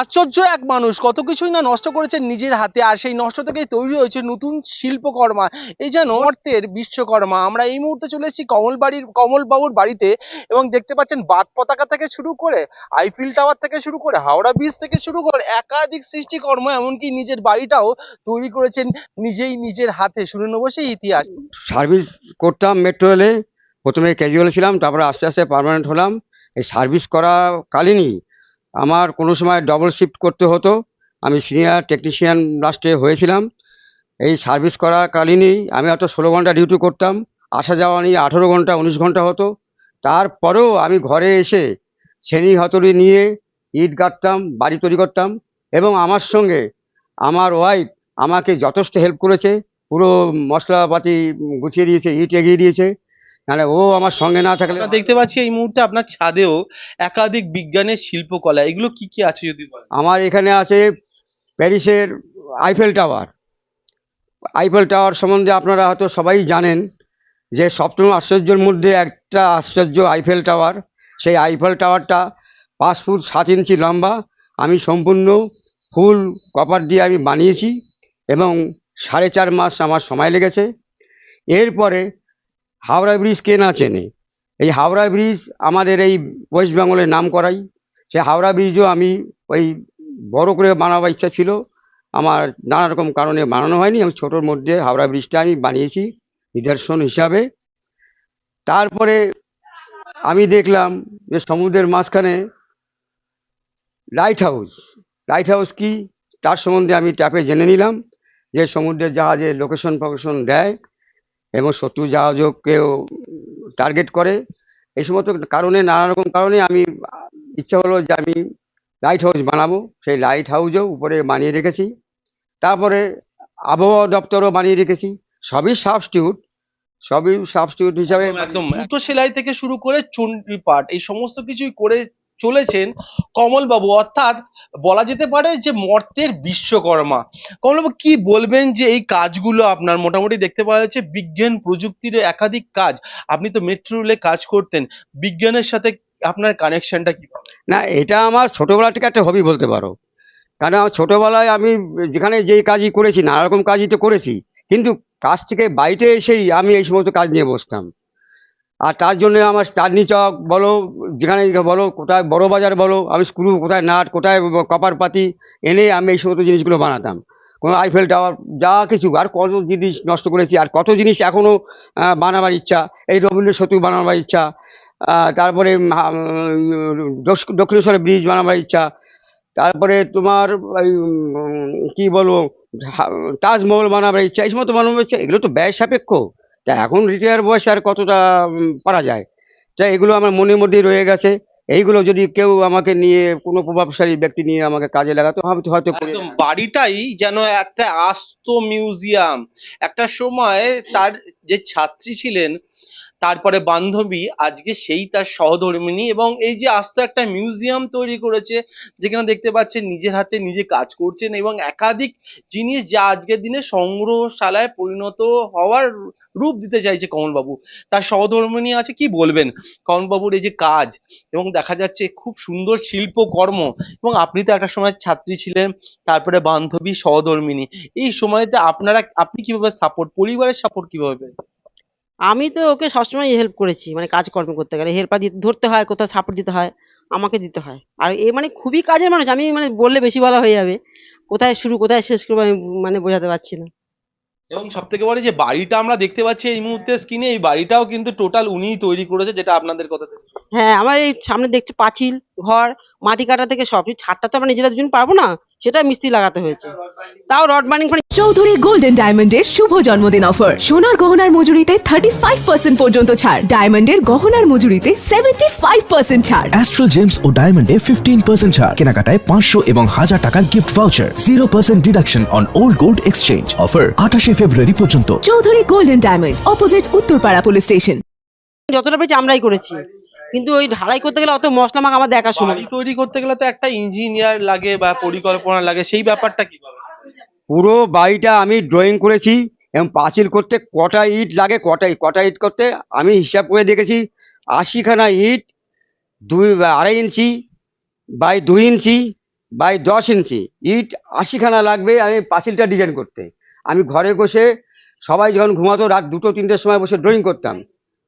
আশ্চর্য এক মানুষ। কত কিছুই না নষ্ট করেছেন নিজের হাতে, আর সেই নষ্ট থেকেই তৈরি হয়েছে নতুন শিল্পকর্মা। এই যেন অর্থের বিশ্বকর্মা, আমরা এই মুহূর্তে চলে এসেছি কমল বাড়ির কমল বাবুর বাড়িতে এবং দেখতে পাচ্ছেন বাদ পতাকা থেকে শুরু করে, আইফিল টাওয়ার থেকে শুরু করে, হাওড়া ব্রিজ থেকে শুরু করে, একাধিক সৃষ্টিকর্ম, এমনকি নিজের বাড়িটাও তৈরি করেছেন নিজেই নিজের হাতে। শুনে নেব সেই ইতিহাস। সার্ভিস করতাম মেট্রো রেলে। প্রথমে ক্যাজুয়াল ছিলাম, তারপরে আস্তে আস্তে পার্মানেন্ট হলাম। এই সার্ভিস করা কালীনই। আমার কোনো সময় ডবল শিফট করতে হতো। আমি সিনিয়র টেকনিশিয়ান লাস্টে হয়েছিলাম। এই সার্ভিস করা কালীনই আমি হয়তো ষোলো ঘণ্টা ডিউটি করতাম। আসা যাওয়া নিয়ে আঠেরো ঘণ্টা, উনিশ ঘণ্টা হতো। তারপরেও আমি ঘরে এসে শ্রেণি হতড়ি নিয়ে ইট গাঁথতাম বাড়ি তৈরি করতাম এবং আমার সঙ্গে আমার ওয়াইফ আমাকে যথেষ্ট হেল্প করেছে। পুরো মশলাপাতি গুছিয়ে দিয়েছে, ইট এগিয়ে দিয়েছে। নাহলে ও আমার সঙ্গে না থাকলে আমরা দেখতে পাচ্ছি এই মুহূর্তে আপনার ছাদেও একাধিক বিজ্ঞানের শিল্পকলা এগুলো কি কি আছে যদি বলেন? আমার এখানে আছে প্যারিসের আইফেল টাওয়ার। আইফেল টাওয়ার সম্বন্ধে আপনারা হয়তো সবাই জানেন যে সপ্তম আশ্চর্যের মধ্যে একটা আশ্চর্য আইফেল টাওয়ার। সেই আইফেল টাওয়ারটা পাঁচ ফুট সাত ইঞ্চি লম্বা আমি সম্পূর্ণ ফুল কপার দিয়ে আমি বানিয়েছি এবং সাড়ে চার মাস আমার সময় লেগেছে। এরপরে হাওড়া ব্রিজ কে না চেনে? এই হাওড়া ব্রিজ আমাদের এই ওয়েস্ট বেঙ্গলের নাম করাই। সে হাওড়া ব্রিজও আমি ওই বড় করে বানাবার ইচ্ছা ছিল। আমার নানা রকম কারণে বানানো হয়নি। আমি ছোটোর মধ্যে হাওড়া ব্রিজটা আমি বানিয়েছি নিদর্শন হিসাবে। তারপরে আমি দেখলাম যে সমুদ্রের মাঝখানে লাইট হাউস লাইট হাউস কি? তার সম্বন্ধে আমি ট্যাপে জেনে নিলাম যে সমুদ্রের জাহাজে লোকেশন ফোকেশন দেয়। এবং শত্রু জাহাজকেও টার্গেট করে। এই সমস্ত কারণে, নানা রকম কারণে আমি, ইচ্ছা হলো যে আমি লাইট হাউস বানাবো। সেই লাইট হাউসও উপরে বানিয়ে রেখেছি। তারপরে আবহাওয়া দপ্তরও বানিয়ে রেখেছি। সবই সাবস্টিউট সবই সাবস্টিউট হিসাবে একদম জুতো সেলাই থেকে শুরু করে চণ্ডী পাঠ এই সমস্ত কিছুই করে চলেছেন কমল বাবু অর্থাৎ বলা যেতে পারে যে মর্তের বিশ্বকর্মা। কমলবাবু, কি বলবেন যে এই কাজগুলো আপনার? মোটামুটি দেখতে পাওয়া যাচ্ছে বিজ্ঞান প্রযুক্তির একাধিক কাজ। আপনি তো মেট্রো রেলে কাজ করতেন। বিজ্ঞানের সাথে আপনার কানেকশনটা কি না, এটা আমার ছোটোবেলা থেকে একটা হবি বলতে পারো। কারণ আমার ছোটোবেলায় আমি যেখানে যেই কাজই করেছি, নানা রকম কাজই তো করেছি। কিন্তু কাজ থেকে বাড়িতে এসেই আমি এই সমস্ত কাজ নিয়ে বসতাম। আর তার জন্য আমার চাঁদনি চক বলো, যেখানে বলো, কোথায় বড় বাজার বলো, আমি স্ক্রু কোথায় নাট, কোথায় কপার পাতি এনে আমি এই সমস্ত জিনিসগুলো বানাতাম। কোনো আইফেল টাওয়ার যা কিছু, আর কত জিনিস নষ্ট করেছি, আর কত জিনিস এখনও বানাবার ইচ্ছা, এই রবীন্দ্র সেতু বানাবার ইচ্ছা তারপরে দক্ষিণেশ্বরের ব্রিজ বানাবার ইচ্ছা, তারপরে তোমার কি বলব তাজমহল বানাবার ইচ্ছা, এই সমস্ত বানাবার ইচ্ছা, এগুলো তো ব্যয় সাপেক্ষ। তা এখন রিটায়ার বয়সে আর কতটা পারা যায়? তা এগুলো আমার মনের মধ্যেই রয়ে গেছে। এইগুলো যদি কেউ আমাকে নিয়ে কোনো প্রভাবশালী ব্যক্তি নিয়ে আমাকে কাজে লাগাতো আমি হয়তো বাড়িটাই যেন একটা আস্ত মিউজিয়াম। একটা সময় তার যে ছাত্রী ছিলেন তারপরে বান্ধবী আজকে সেই তার সহধর্মিণী এবং এই যে আস্ত একটা মিউজিয়াম তৈরি করেছে, যেখানে দেখতে পাচ্ছেন নিজের হাতে নিজে কাজ করছেন এবং একাধিক জিনিস যা আজকের দিনে সংগ্রহশালায় পরিণত হওয়ার রূপ দিতে চাইছে কমলবাবু। তার সহধর্মিণী আছে কি বলবেন? কমলবাবুর এই যে কাজ এবং দেখা যাচ্ছে খুব সুন্দর শিল্পকর্ম এবং আপনি তো একটা সময় ছাত্রী ছিলেন, তারপরে বান্ধবী সহধর্মিণী এই সময়তে আপনারা, আপনি কীভাবে সাপোর্ট পরিবারের সাপোর্ট কীভাবে? আমি তো ওকে সবসময় হেল্প করেছি মানে কাজকর্ম করতে গেলে। হেল্পার ধরতে হয় কোথাও সাপোর্ট দিতে হয় আমাকে দিতে হয়। আর এ মানে খুবই কাজের মানুষ আমি মানে বললে বেশি বলা হয়ে যাবে। কোথায় শুরু কোথায় শেষ করব আমি মানে বোঝাতে পারছি না। এবং সব থেকে বড় যে বাড়িটা আমরা দেখতে পাচ্ছি এই মুহূর্তে স্ক্রিনে এই বাড়িটাও কিন্তু টোটাল উনিই তৈরি করেছে যেটা আপনাদের কথা হ্যাঁ আমার এই সামনে দেখছি পাঁচিল ঘর মাটি কাটা থেকে সব। ছাদটা তো আমরা নিজেরা দুজন পারব না? সেটা মিস্ত্রি লাগাতে হয়েছে। তাও রড বার্নিং করে চৌধুরী গোল্ডেন ডায়মন্ডের শুভ জন্মদিন অফার সোনার গহনার মজুরিতে থার্টি ফাইভ পার্সেন্ট পর্যন্ত ছাড়। ডায়মন্ডের গহনার মজুরিতে সেভেন্টি ফাইভ পার্সেন্ট ছাড়। অ্যাস্ট্রাল জেমস ও ডায়মন্ডে ফিফটিন পার্সেন্ট ছাড়। কেনাকাটায় পাঁচশো এবং হাজার টাকার gift voucher zero percent deduction on old gold exchange offer আঠাশে ফেব্রুয়ারি পর্যন্ত। Chowdhury golden diamond opposite Uttarpara police station যতটা পেরেছি আমরাই করেছি। কিন্তু ওই ঢালাই করতে গেলে অত মশলা মাখ আমার দেখার সময় বাড়ি তৈরি করতে গেলে তো একটা ইঞ্জিনিয়ার লাগে বা পরিকল্পনা লাগে সেই ব্যাপারটা কীভাবে পুরো বাড়িটা আমি ড্রয়িং করেছি এবং পাঁচিল করতে কটা ইট লাগে কটা কটা ইট করতে আমি হিসাব করে দেখেছি আশিখানা ইট দুই আড়াই ইঞ্চি বাই দুই ইঞ্চি বাই দশ ইঞ্চি ইট আশিখানা লাগবে আমি পাঁচিলটা ডিজাইন করতে। আমি ঘরে বসে সবাই যখন ঘুমাতো রাত দুটো তিনটের সময় বসে ড্রয়িং করতাম।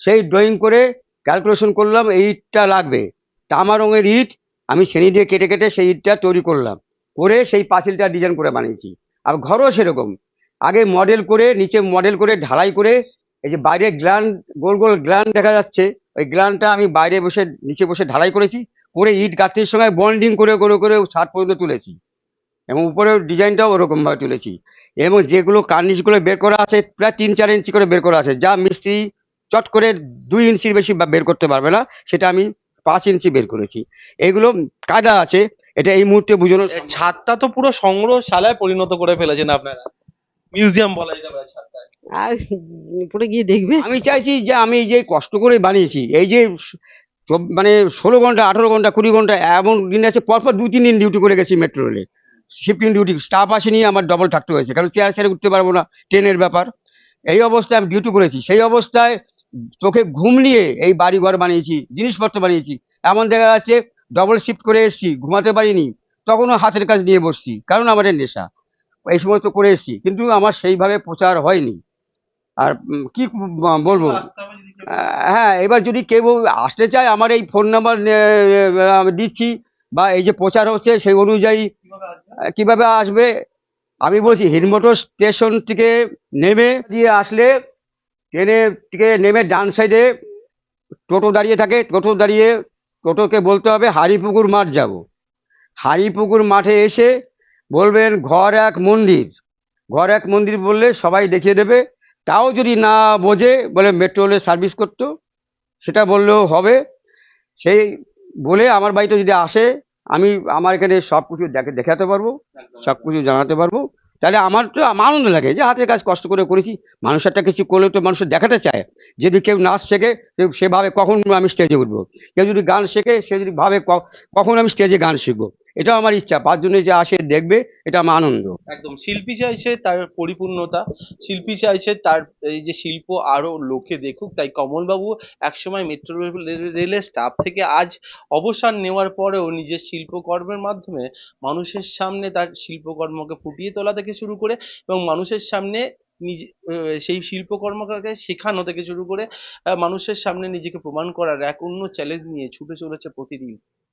সেই ড্রয়িং করে ক্যালকুলেশন করলাম, এই ইটটা লাগবে। তামা রঙের ইট, আমি শ্রেণি দিয়ে কেটে কেটে সেই ইটটা তৈরি করলাম। করে সেই পাঁচিলটা ডিজাইন করে বানিয়েছি। আর ঘরও সেরকম। আগে মডেল করে, নিচে মডেল করে, ঢালাই করে, এই যে বাইরে গ্ল্যান্ড গোল গোল গ্ল্যান্ড দেখা যাচ্ছে, ওই গ্ল্যান্ডটা আমি বাইরে বসে, নিচে বসে ঢালাই করেছি, করে ইট গাঁথনির সঙ্গে বন্ডিং করে করে করে ছাদ পর্যন্ত তুলেছি। এবং উপরের ডিজাইনটাও ওরকমভাবে তুলেছি। এবং যেগুলো কার্নিশগুলো বের করা আছে, প্রায় তিন চার ইঞ্চি করে বের করা আছে। যা মিস্ত্রি চট করে দুই ইঞ্চির বেশি বা- বের করতে পারবে না সেটা আমি পাঁচ ইঞ্চি বের করেছি। এগুলো কায়দা আছে এটা এই মুহূর্তে বুঝানো ছাদটা তো পুরো সংগ্রহশালায় পরিণত করে ফেলেছেন আপনারা। মিউজিয়াম বলা যেতে পারে ছাদটায় আর উপরে গিয়ে দেখবে। আমি চাইছি যে আমি যে কষ্ট করে বানিয়েছি এই যে মানে ষোলো ঘণ্টা আঠেরো ঘণ্টা কুড়ি ঘণ্টা এমন দিন আছে পরপর দু তিন দিন ডিউটি করে গেছি মেট্রো রেলে শিফটিং ডিউটি স্টাফ আসেনি আমার ডবল থাকতে হয়েছে কারণ চেয়ার ছেড়ে উঠতে পারব না ট্রেনের ব্যাপার। এই অবস্থায় আমি ডিউটি করেছি সেই অবস্থায় চোখে ঘুম নিয়ে এই বাড়ি ঘর বানিয়েছি, জিনিসপত্র বানিয়েছি। এমন দেখা যাচ্ছে ডবল শিফট করে এসেছি, ঘুমাতে পারিনি। তখনও হাতের কাজ নিয়ে বসছি, কারণ আমার এর নেশা। এই সমস্ত করে এসেছি, কিন্তু আমার সেইভাবে প্রচার হয়নি। আর কি বলব? হ্যাঁ এবার যদি কেউ আসতে চায়, আমার এই ফোন নাম্বার দিচ্ছি, বা এই যে প্রচার হচ্ছে সেই অনুযায়ী কীভাবে আসবে? আমি বলছি হিরমোটর স্টেশন থেকে নেমে দিয়ে আসলে ট্রেনে থেকে নেমে ডান সাইডে টোটো দাঁড়িয়ে থাকে। টোটো দাঁড়িয়ে টোটোকে বলতে হবে হারিপুকুর মাঠ যাব। হারিপুকুর মাঠে এসে বলবেন, ঘর এক মন্দির। ঘর এক মন্দির বললে সবাই দেখিয়ে দেবে। তাও যদি না বোঝে, বলে মেট্রো রেলে সার্ভিস করতো, সেটা বললেও হবে। সেই বলে আমার বাড়িতে যদি আসে, আমি আমার এখানে সব কিছু দেখে, দেখাতে পারব সব কিছু জানাতে পারব। তাহলে আমার তো আনন্দ লাগে যে হাতের কাজ কষ্ট করে করেছি। মানুষ একটা কিছু করলে তো মানুষ দেখাতে চায়। যদি কেউ নাচ শেখে সেভাবে কখন আমি স্টেজে উঠবো। কেউ যদি গান শেখে, সে যদি ভাবে কখন আমি স্টেজে গান শিখব। এটাও আমার ইচ্ছা, পাঁচজনে যে আসে, দেখবে, এটা আমার আনন্দ। একদম, শিল্পী চাইছে তার পরিপূর্ণতা, শিল্পী চাইছে তার এই যে শিল্প আরও লোকে দেখুক, তাই কমলবাবু একসময় মেট্রো রেলের স্টাফ থেকে আজ অবসর নেওয়ার পরেও নিজের শিল্পকর্মের মাধ্যমে মানুষের সামনে তার শিল্পকর্মকে ফুটিয়ে তোলা থেকে শুরু করে এবং মানুষের সামনে নিজে সেই শিল্পকর্মকে শেখানো থেকে শুরু করে মানুষের সামনে নিজেকে প্রমাণ করার এক অন্য চ্যালেঞ্জ নিয়ে ছুটে চলেছে প্রতিদিন।